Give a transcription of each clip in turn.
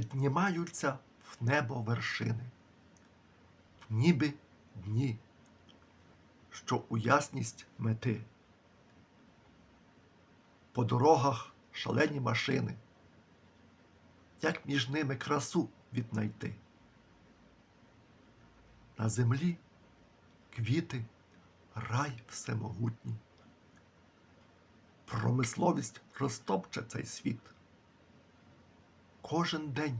піднімаються в небо вершини, ніби дні, що у ясність мети. По дорогах шалені машини, як між ними красу віднайти. На землі квіти, рай всемогутній. Промисловість розтопче цей світ. Кожен день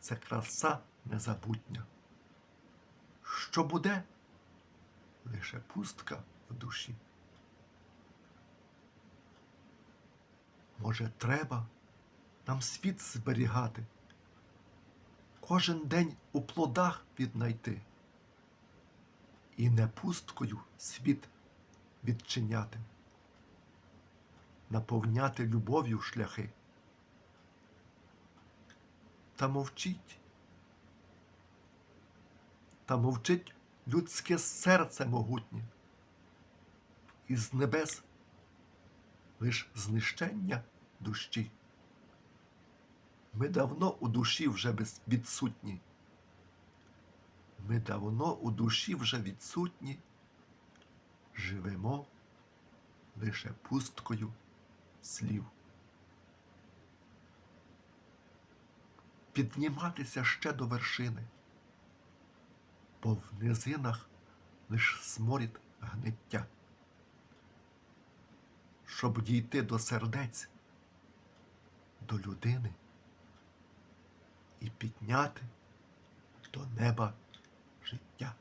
це краса незабутня. Що буде? Лише пустка в душі. Може, треба нам світ зберігати, кожен день у плодах віднайти і не пусткою світ відчиняти, наповняти любов'ю шляхи. Та мовчіть, та мовчить людське серце могутнє, і з небес лиш знищення душі. Ми давно у душі вже відсутні. Ми давно у душі вже відсутні, живемо лише пусткою слів. Підніматися ще до вершини, бо в низинах лиш сморід гниття. Щоб дійти до сердець, до людини і підняти до неба життя.